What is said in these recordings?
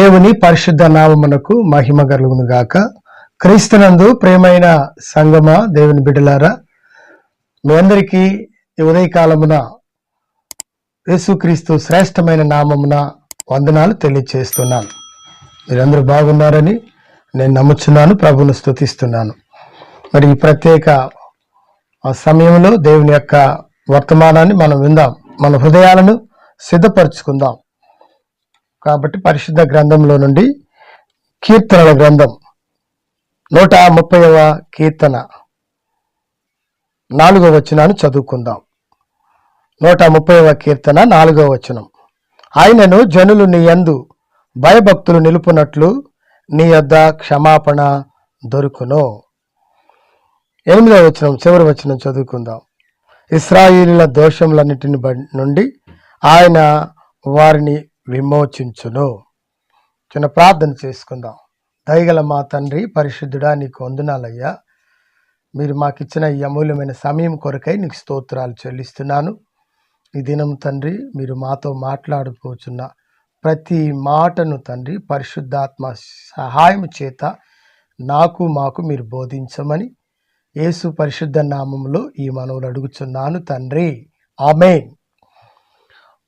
దేవుని పరిశుద్ధ నామమునకు మహిమ కలుగును గాక. క్రీస్తునందు ప్రేమైన సంగమ దేవుని బిడ్డలారా మీ అందరికీ ఈ ఉదయకాలమున యేసుక్రీస్తు శ్రేష్టమైన నామమున వందనాలు తెలియచేస్తున్నాను. మీరందరూ బాగున్నారని నేను నమ్ముచున్నాను ప్రభును స్తుతిస్తున్నాను. మరి ఈ ప్రత్యేక సమయంలో దేవుని యొక్క వర్తమానాన్ని మనం విందాం. మన హృదయాలను సిద్ధపరచుకుందాం. కాబట్టి పరిశుద్ధ గ్రంథంలో నుండి కీర్తనల గ్రంథం నూట ముప్పైవ కీర్తన నాలుగవ వచనాన్ని చదువుకుందాం. నూట ముప్పైవ కీర్తన నాలుగవ వచనం. ఆయనను జనులు నీ యందు భయభక్తులు నిలుపునట్లు నీ యొద్ద క్షమాపణ దొరుకును. ఎనిమిదవ వచనం చివరి వచనం చదువుకుందాం. ఇస్రాయిల దోషములన్నిటిని నుండి ఆయన వారిని విమోచించును. చిన్న ప్రార్థన చేసుకుందాం. దయగల మా తండ్రి పరిశుద్ధుడా నీకు వందనాలయ్యా. మీరు మాకు ఇచ్చిన ఈ అమూల్యమైన సమయం కొరకై నీకు స్తోత్రాలు చెల్లిస్తున్నాను. ఈ దినం తండ్రి మీరు మాతో మాట్లాడుకోచున్న ప్రతి మాటను తండ్రి పరిశుద్ధాత్మ సహాయం చేత నాకు మాకు మీరు బోధించమని యేసు పరిశుద్ధ నామంలో ఈ మనవులు అడుగుచున్నాను తండ్రి. ఆమెన్.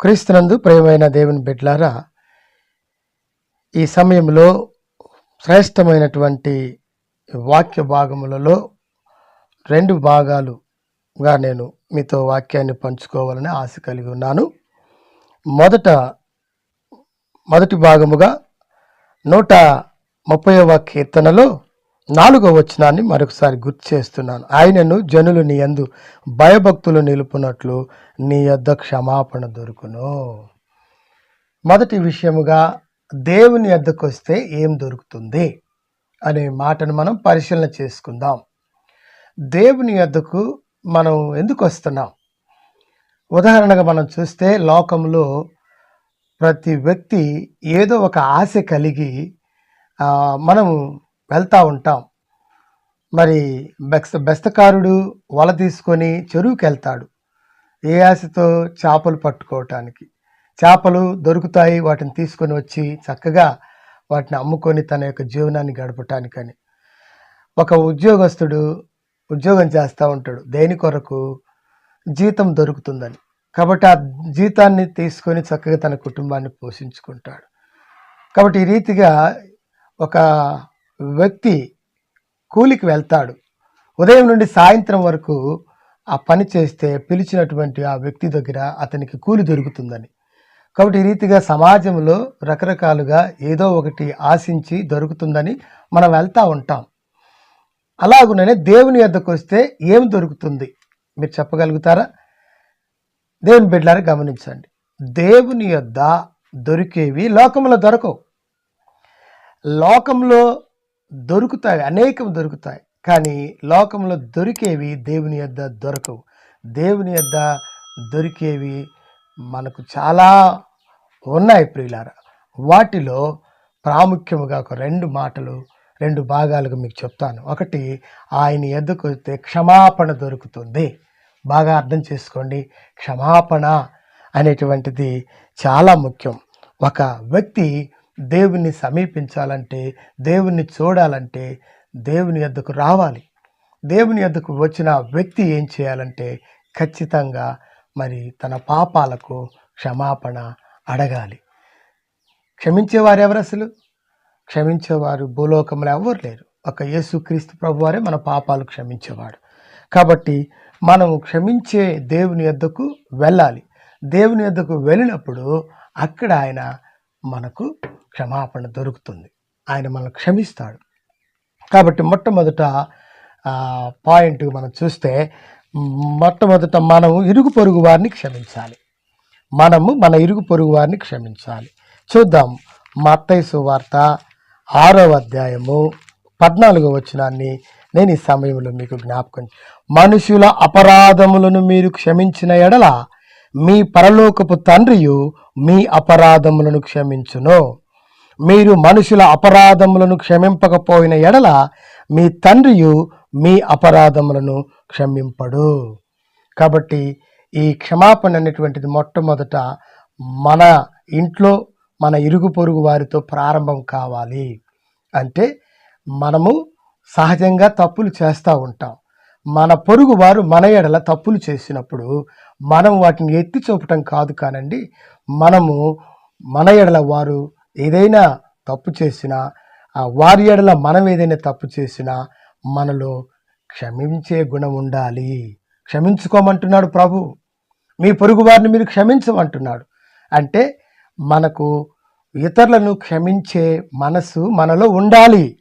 క్రీస్తునందు ప్రేమైన దేవుని బిడ్లారా ఈ సమయంలో శ్రేష్టమైనటువంటి వాక్య భాగములలో రెండు భాగాలుగా నేను మీతో వాక్యాన్ని పంచుకోవాలని ఆశ కలిగి ఉన్నాను. మొదట మొదటి భాగముగా నూట ముప్పైవ కీర్తనలో నాలుగో వచనాన్ని మరొకసారి గుర్తు చేస్తున్నాను. ఆయనను జనులు నీ యందు భయభక్తులు నిలుపునట్లు నీ యొద్ద క్షమాపణ దొరుకును. మొదటి విషయముగా దేవుని యొద్దకు వస్తే ఏం దొరుకుతుంది అనే మాటను మనం పరిశీలన చేసుకుందాం. దేవుని యొద్దకు మనం ఎందుకు వస్తున్నాం? ఉదాహరణగా మనం చూస్తే లోకంలో ప్రతి వ్యక్తి ఏదో ఒక ఆశ కలిగి మనము మనం వెళ్తూ ఉంటాం. మరి బెస్త బెస్తకారుడు వల తీసుకొని చెరువుకి వెళ్తాడు ఏ ఆశతో చేపలు పట్టుకోవటానికి. చేపలు దొరుకుతాయి వాటిని తీసుకొని వచ్చి చక్కగా వాటిని అమ్ముకొని తన యొక్క జీవనాన్ని గడపటానికని. ఒక ఉద్యోగస్తుడు ఉద్యోగం చేస్తూ ఉంటాడు. దేని కొరకు? జీతం దొరుకుతుందని. కాబట్టి ఆ జీతాన్ని తీసుకొని చక్కగా తన కుటుంబాన్ని పోషించుకుంటాడు. కాబట్టి ఈ రీతిగా ఒక వ్యక్తి కూలికి వెళ్తాడు. ఉదయం నుండి సాయంత్రం వరకు ఆ పని చేస్తే పిలిచినటువంటి ఆ వ్యక్తి దగ్గర అతనికి కూలి దొరుకుతుందని. కాబట్టి ఈ రీతిగా సమాజంలో రకరకాలుగా ఏదో ఒకటి ఆశించి దొరుకుతుందని మనం వెళ్తూ ఉంటాం. అలాగుననే దేవుని యొద్దకు వస్తే ఏం దొరుకుతుంది? మీరు చెప్పగలుగుతారా? దేవుని బిడ్డలారా గమనించండి. దేవుని యొద్ద దొరికేవి లోకంలో దొరకవు. లోకంలో దొరుకుతాయి అనేకం దొరుకుతాయి. కానీ లోకంలో దొరికేవి దేవుని యొద్ద దొరకవు. దేవుని యొద్ద దొరికేవి మనకు చాలా ఉన్నాయి ప్రియులార. వాటిలో ప్రాముఖ్యముగా ఒక రెండు మాటలు రెండు భాగాలుగా మీకు చెప్తాను. ఒకటి ఆయన ఎద్దుకు వస్తే క్షమాపణ దొరుకుతుంది. బాగా అర్థం చేసుకోండి. క్షమాపణ అనేటువంటిది చాలా ముఖ్యం. ఒక వ్యక్తి దేవుణ్ణి సమీపించాలంటే దేవుణ్ణి చూడాలంటే దేవుని యొద్దకు రావాలి. దేవుని యొద్దకు వచ్చిన వ్యక్తి ఏం చేయాలంటే ఖచ్చితంగా మరి తన పాపాలకు క్షమాపణ అడగాలి. క్షమించేవారు ఎవరు అసలు? క్షమించేవారు భూలోకంలో ఎవరు లేరు. ఒక యేసుక్రీస్తు ప్రభువారే మన పాపాలు క్షమించేవాడు. కాబట్టి మనం క్షమించే దేవుని యొద్దకు వెళ్ళాలి. దేవుని యొద్దకు వెళ్ళినప్పుడు అక్కడ ఆయన మనకు క్షమాపణ దొరుకుతుంది. ఆయన మనల్ని క్షమిస్తాడు. కాబట్టి మొట్టమొదట పాయింట్ మనం చూస్తే మొట్టమొదట మనం ఇరుగు పొరుగు వారిని క్షమించాలి. మనము మన ఇరుగు పొరుగు వారిని క్షమించాలి. చూద్దాం మత్తయి వార్త ఆరో అధ్యాయము పద్నాలుగో వచనాన్ని నేను ఈ సమయంలో మీకు జ్ఞాపకం మనుషుల అపరాధములను మీరు క్షమించిన ఎడల మీ పరలోకపు తండ్రియు మీ అపరాధములను క్షమించును. మీరు మనుషుల అపరాధములను క్షమింపకపోయిన ఎడల మీ తండ్రియు మీ అపరాధములను క్షమింపడు. కాబట్టి ఈ క్షమాపణ అనేటువంటిది మొట్టమొదట మన ఇంట్లో మన ఇరుగు పొరుగు వారితో ప్రారంభం కావాలి. అంటే మనము సహజంగా తప్పులు చేస్తూ ఉంటాం. మన పొరుగు వారు మన ఎడల తప్పులు చేసినప్పుడు మనం వాటిని ఎత్తి చూపటం కాదు కానండి మనము మన ఎడల వారు ఏదైనా తప్పు చేసినా ఆ వారి ఎడల మనం ఏదైనా తప్పు చేసినా మనలో క్షమించే గుణం ఉండాలి. క్షమించుకోమంటున్నాడు ప్రభు. మీ పొరుగు వారిని మీరు క్షమించమంటున్నాడు. అంటే మనకు ఇతరులను క్షమించే మనసు మనలో ఉండాలి.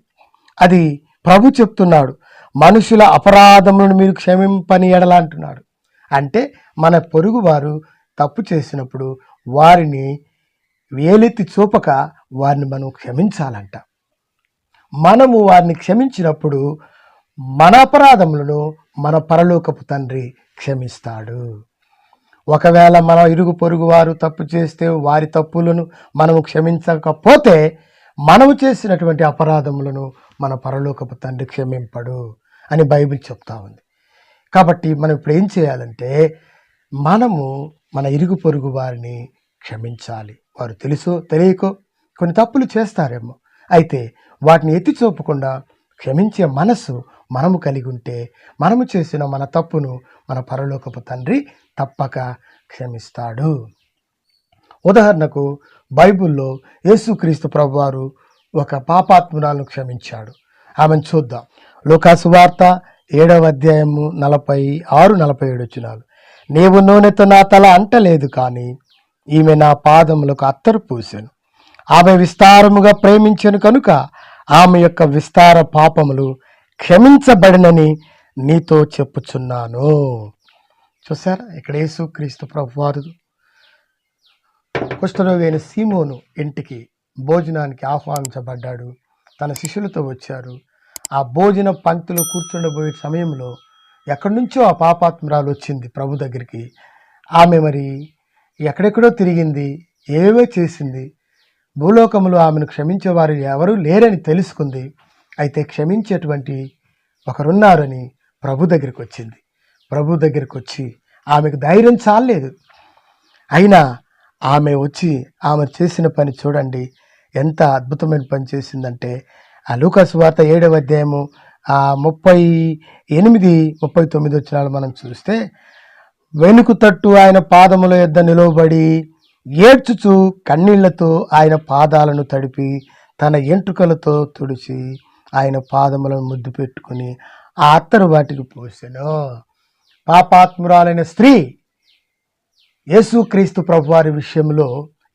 అది ప్రభు చెప్తున్నాడు. మనుషుల అపరాధములను మీరు క్షమింపని ఎడల అంటున్నాడు. అంటే మన పొరుగువారు తప్పు చేసినప్పుడు వారిని వేలెత్తి చూపక వారిని మనం క్షమించాలంట. మనము వారిని క్షమించినప్పుడు మన అపరాధములను మన పరలోకపు తండ్రి క్షమిస్తాడు. ఒకవేళ మన ఇరుగు పొరుగు వారు తప్పు చేస్తే వారి తప్పులను మనము క్షమించకపోతే మనము చేసినటువంటి అపరాధములను మన పరలోకపు తండ్రి క్షమింపడు. అని బైబిల్ చెప్తా ఉంది. కాబట్టి మనం ఇప్పుడు ఏం చేయాలంటే మనము మన ఇరుగు పొరుగు వారిని క్షమించాలి. వారు తెలుసో తెలియకో కొన్ని తప్పులు చేస్తారేమో. అయితే వాటిని ఎత్తి చూపకుండా క్షమించే మనస్సు మనము కలిగి ఉంటే మనము చేసిన మన తప్పును మన పరలోకపు తండ్రి తప్పక క్షమిస్తాడు. ఉదాహరణకు బైబిల్లో యేసుక్రీస్తు ప్రభువారు ఒక పాపాత్మురాలను క్షమించాడు. ఆమెను చూద్దాం. లోకాసు వార్త ఏడవ అధ్యాయము నలభై ఆరు నలభై ఏడు వచ్చినాలు నీవు నూనెతో నా తల అంటలేదు కానీ ఈమె నా పాదములకు అత్తరు పూసాను ఆమె విస్తారముగా ప్రేమించను కనుక ఆమె యొక్క విస్తార పాపములు క్షమించబడినని నీతో చెప్పుచున్నాను. చూసారా ఇక్కడ యేసుక్రీస్తు ప్రభువారు కుష్ఠరోగైన సీమోను ఇంటికి భోజనానికి ఆహ్వానించబడ్డాడు. తన శిష్యులతో వచ్చారు. ఆ భోజన పంక్తిలో కూర్చుండబోయే సమయంలో ఎక్కడి నుంచో ఆ పాపాత్మరాలు వచ్చింది ప్రభు దగ్గరికి. ఆమె మరి ఎక్కడెక్కడో తిరిగింది ఏవేవో చేసింది. భూలోకములు ఆమెను క్షమించేవారు ఎవరూ లేరని తెలుసుకుంది. అయితే క్షమించేటువంటి ఒకరున్నారని ప్రభు దగ్గరికి వచ్చింది. ప్రభు దగ్గరికి వచ్చి ఆమెకు ధైర్యం చాలలేదు. అయినా ఆమె వచ్చి ఆమె చేసిన పని చూడండి ఎంత అద్భుతమైన పని చేసిందంటే ఆ వార్త ఏడవ అధ్యాయము ముప్పై ఎనిమిది ముప్పై తొమ్మిది వచ్చినాలు మనం చూస్తే వెనుక తట్టు ఆయన పాదముల యొద్ద నిలవబడి ఏడ్చుచు కన్నీళ్ళతో ఆయన పాదాలను తడిపి తన ఎంట్రుకలతో తుడిచి ఆయన పాదములను ముద్దు పెట్టుకుని ఆ అత్తరు వాటికి పోసెను. పాపాత్మురాలైన స్త్రీ యేసుక్రీస్తు ప్రభువారి విషయంలో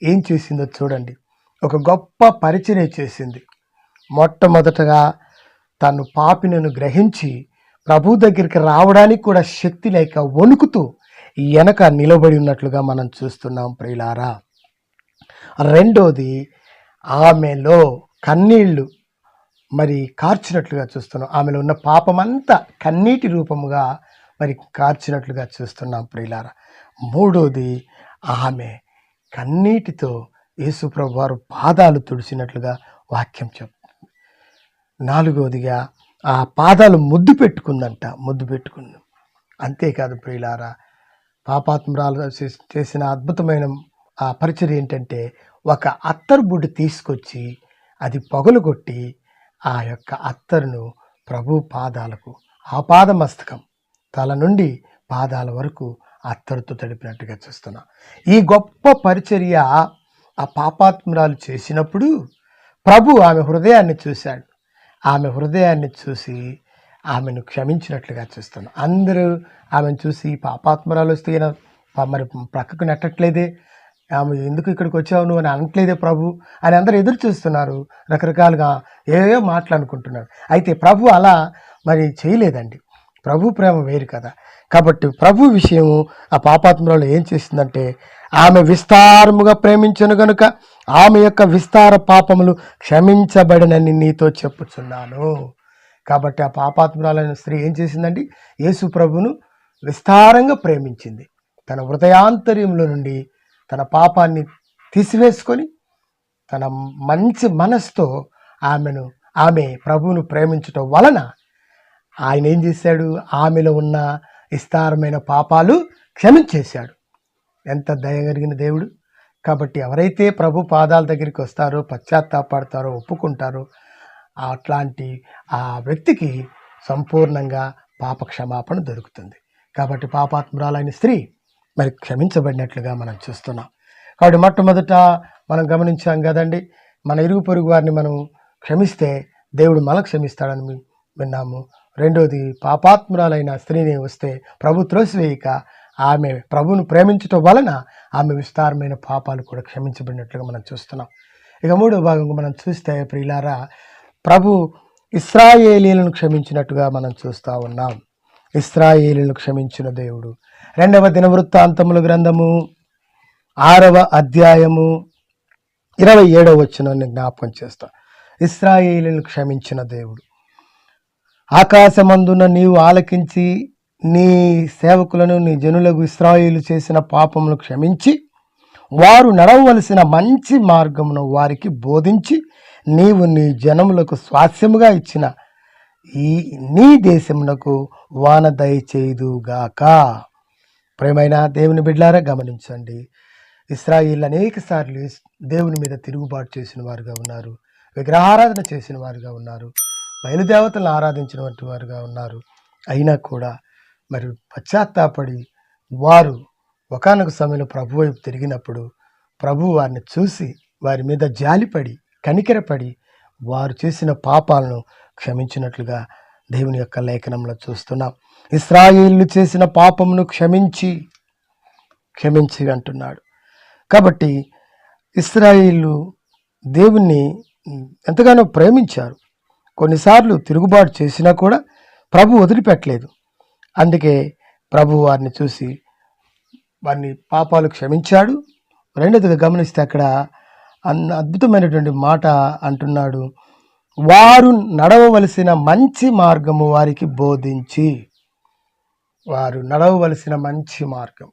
ఏం చేసిందో చూడండి. ఒక గొప్ప పరిచయం చేసింది. మొట్టమొదటగా తను పాపినను గ్రహించి ప్రభు దగ్గరికి రావడానికి కూడా శక్తి లేక వణుకుతూ వెనక నిలబడి ఉన్నట్లుగా మనం చూస్తున్నాం ప్రియులారా. రెండోది ఆమెలో కన్నీళ్ళు మరి కార్చినట్లుగా చూస్తున్నాం. ఆమెలో ఉన్న పాపమంతా కన్నీటి రూపముగా మరి కార్చినట్లుగా చూస్తున్నాం ప్రియులారా. మూడోది ఆమె కన్నీటితో యేసుప్రభు వారు పాదాలు తుడిచినట్లుగా వాక్యం చెప్తుంది నాలుగవదిగా ఆ పాదాలు ముద్దు పెట్టుకుందంట ముద్దు పెట్టుకుంది. అంతేకాదు ప్రియులారా పాపాత్మరాలు చేసిన అద్భుతమైన ఆ పరిచయం ఏంటంటే ఒక అత్తరు బుడ్డు తీసుకొచ్చి అది పొగలుగొట్టి ఆ యొక్క అత్తరును ప్రభు పాదాలకు ఆ పాదమస్తకం తల నుండి పాదాల వరకు అత్తరుతో తడిపినట్టుగా చూస్తున్నాం. ఈ గొప్ప పరిచర్య ఆ పాపాత్మురాలు చేసినప్పుడు ప్రభు ఆమె హృదయాన్ని చూశాడు. ఆమె హృదయాన్ని చూసి ఆమెను క్షమించినట్లుగా చూస్తున్నాం అందరూ ఆమెను చూసి పాపాత్మరాలు వస్తే మరి ప్రక్కకు నెట్టట్లేదే. ఆమె ఎందుకు ఇక్కడికి వచ్చావు నువ్వు అని అనట్లేదే ప్రభు అని అందరూ ఎదురు చూస్తున్నారు. రకరకాలుగా ఏవో మాట్లాడుకుంటున్నారు అయితే ప్రభు అలా మరి చేయలేదండి. ప్రభు ప్రేమ వేరు కదా. కాబట్టి ప్రభు విషయము ఆ పాపాత్మరాలు ఏం చేసిందంటే ఆమె విస్తారముగా ప్రేమించను గనుక ఆమె యొక్క విస్తార పాపములు క్షమించబడినని నీతో చెప్పుచున్నాను. కాబట్టి ఆ పాపాత్మురాలైన స్త్రీ ఏం చేసిందండి? యేసు ప్రభును విస్తారంగా ప్రేమించింది. తన హృదయాంతర్యంలో నుండి తన పాపాన్ని తీసివేసుకొని తన మంచి మనస్తో ఆమెను ఆమె ప్రభువును ప్రేమించటం వలన ఆయన ఏం చేశాడు? ఆమెలో ఉన్న విస్తారమైన పాపాలు క్షమించేశాడు. ఎంత దయ కలిగిన దేవుడు. కాబట్టి ఎవరైతే ప్రభు పాదాల దగ్గరికి వస్తారో పశ్చాత్తాపడతారో ఒప్పుకుంటారో అట్లాంటి ఆ వ్యక్తికి సంపూర్ణంగా పాప క్షమాపణ దొరుకుతుంది. కాబట్టి పాపాత్మురాలైన స్త్రీ మరి క్షమించబడినట్లుగా మనం చూస్తున్నాం. కాబట్టి మొట్టమొదట మనం గమనించాం కదండి మన ఇరుగు పొరుగు వారిని మనం క్షమిస్తే దేవుడు మనకు క్షమిస్తాడని విన్నాము. రెండోది పాపాత్మురాలైన స్త్రీని వస్తే ప్రభు త్రోసివేయక ఆమె ప్రభువును ప్రేమించటం వలన ఆమె విస్తారమైన పాపాలు కూడా క్షమించబడినట్లుగా మనం చూస్తున్నాం. ఇక మూడో భాగంగా మనం చూస్తే ప్రియులారా ప్రభు ఇస్రాయేలీలను క్షమించినట్టుగా మనం చూస్తూ ఉన్నాం. ఇస్రాయేలీలను క్షమించిన దేవుడు. రెండవ దినవృత్తాంతముల గ్రంథము ఆరవ అధ్యాయము ఇరవై ఏడవ వచ్చినాన్ని జ్ఞాపకం చేస్తా. ఇస్రాయేలీలను క్షమించిన దేవుడు. ఆకాశమందున నీవు ఆలకించి నీ సేవకులను నీ జనులకు ఇస్రాయిలు చేసిన పాపమును క్షమించి వారు నడవవలసిన మంచి మార్గమును వారికి బోధించి నీవు నీ జనములకు స్వాస్యముగా ఇచ్చిన ఈ నీ దేశమునకు వాన దయచేయుదుగాక. ప్రేమైన దేవుని బిడ్లారా గమనించండి. ఇస్రాయిల్ అనేక సార్లు దేవుని మీద తిరుగుబాటు చేసిన వారుగా ఉన్నారు. విగ్రహారాధన చేసిన వారుగా ఉన్నారు. బయలుదేవతలను ఆరాధించినటువంటి వారుగా ఉన్నారు. అయినా కూడా మరి పశ్చాత్తాపడి వారు ఒకానొక సమయంలో ప్రభు వైపు తిరిగినప్పుడు ప్రభు వారిని చూసి వారి మీద జాలిపడి కనికరపడి వారు చేసిన పాపాలను క్షమించినట్లుగా దేవుని యొక్క లేఖనంలో చూస్తున్నాం. ఇస్రాయిల్లు చేసిన పాపమును క్షమించి క్షమించి అంటున్నాడు. కాబట్టి ఇస్రాయిలు దేవుణ్ణి ఎంతగానో ప్రేమించారు. కొన్నిసార్లు తిరుగుబాటు చేసినా కూడా ప్రభు వదిలిపెట్టలేదు. అందుకే ప్రభు వారిని చూసి వారిని పాపాలు క్షమించాడు. రెండోదిగా గమనిస్తే అక్కడ అన్న అద్భుతమైనటువంటి మాట అంటున్నాడు. వారు నడవవలసిన మంచి మార్గము వారికి బోధించి. వారు నడవవలసిన మంచి మార్గం.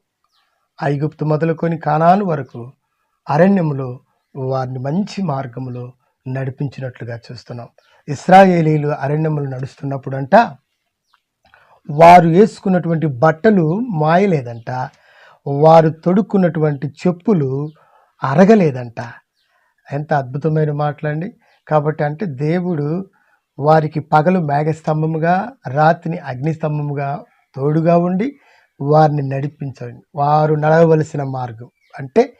ఐగుప్తు మొదలుకొని కానాను వరకు అరణ్యములో వారిని మంచి మార్గములో నడిపించినట్లుగా చూస్తున్నాం. ఇస్రాయేలీలు అరణ్యములు నడుస్తున్నప్పుడు అంట వారు వేసుకున్నటువంటి బట్టలు మాయలేదంట. వారు తొడుక్కున్నటువంటి చెప్పులు అరగలేదంట. ఎంత అద్భుతమైన మాటలండి. కాబట్టి అంటే దేవుడు వారికి పగలు మేఘస్తంభముగా రాత్రిని అగ్నిస్తంభముగా తోడుగా ఉండి వారిని నడిపించండి వారు నడవవలసిన మార్గం. అంటే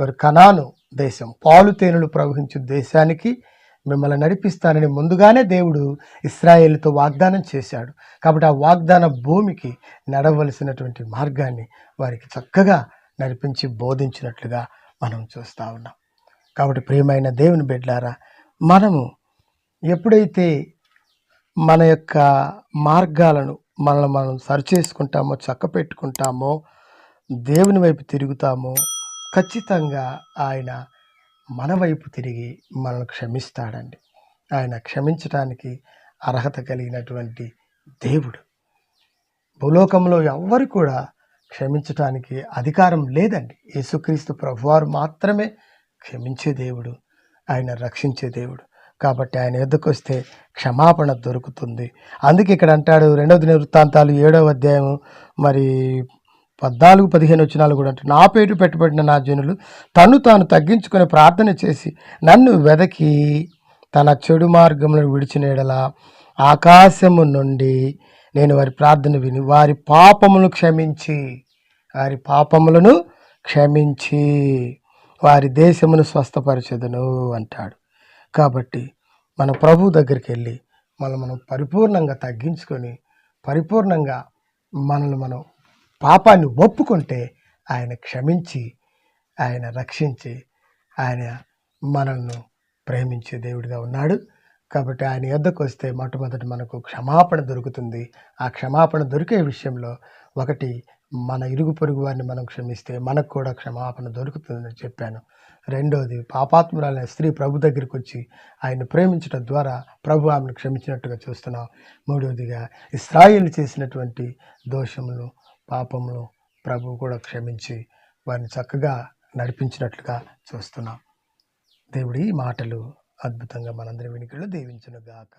వారు కనాను దేశం పాలు తేనెలు ప్రవహించు దేశానికి మిమ్మల్ని నడిపిస్తానని ముందుగానే దేవుడు ఇస్రాయేల్తో వాగ్దానం చేశాడు. కాబట్టి ఆ వాగ్దాన భూమికి నడవలసినటువంటి మార్గాన్ని వారికి చక్కగా నడిపించి బోధించినట్లుగా మనం చూస్తూ ఉన్నాం. కాబట్టి ప్రియమైన దేవుని బిడ్డారా మనము ఎప్పుడైతే మన యొక్క మార్గాలను మనల్ని మనం సరిచేసుకుంటామో చక్క పెట్టుకుంటామో దేవుని వైపు తిరుగుతామో ఖచ్చితంగా ఆయన మన వైపు తిరిగి మనల్ని క్షమిస్తాడండి. ఆయన క్షమించటానికి అర్హత కలిగినటువంటి దేవుడు. భూలోకంలో ఎవ్వరు కూడా క్షమించటానికి అధికారం లేదండి. యేసుక్రీస్తు ప్రభువారు మాత్రమే క్షమించే దేవుడు ఆయన రక్షించే దేవుడు. కాబట్టి ఆయన ఎద్దుకు వస్తే క్షమాపణ దొరుకుతుంది. అందుకే ఇక్కడ అంటాడు రెండవ దిన వృత్తాంతాలు ఏడవ అధ్యాయం మరి పద్నాలుగు పదిహేను వచ్చినాలు కూడా అంటే నా పేరు పెట్టబడిన నా జనులు తను తాను తగ్గించుకొని ప్రార్థన చేసి నన్ను వెదకి తన చెడు మార్గములను విడిచిన ఎడల ఆకాశము నుండి నేను వారి ప్రార్థన విని వారి పాపమును క్షమించి వారి పాపములను క్షమించి వారి దేశమును స్వస్థపరచదును అంటాడు. కాబట్టి మన ప్రభు దగ్గరికి వెళ్ళి మనం మనం పరిపూర్ణంగా తగ్గించుకొని పరిపూర్ణంగా మనల్ని మనం పాపాన్ని ఒప్పుకుంటే ఆయన క్షమించి ఆయన రక్షించి ఆయన మనల్ని ప్రేమించే దేవుడిగా ఉన్నాడు. కాబట్టి ఆయన యొద్దకు వస్తే మొట్టమొదటి మనకు క్షమాపణ దొరుకుతుంది. ఆ క్షమాపణ దొరికే విషయంలో ఒకటి మన ఇరుగు పొరుగు వారిని మనం క్షమిస్తే మనకు కూడా క్షమాపణ దొరుకుతుందని చెప్పాను. రెండోది పాపాత్మురాలైన స్త్రీ ప్రభు దగ్గరికి వచ్చి ఆయన ప్రేమించడం ద్వారా ప్రభు ఆమెను క్షమించినట్టుగా చూస్తున్నాం. మూడవదిగా ఇస్రాయిల్ చేసినటువంటి దోషములు పాపంలో ప్రభు కూడా క్షమించి వారిని చక్కగా నడిపించినట్లుగా చూస్తున్నాం. దేవుడి ఈ మాటలు అద్భుతంగా మనందరి వెనుకలు దీవించునుగాక.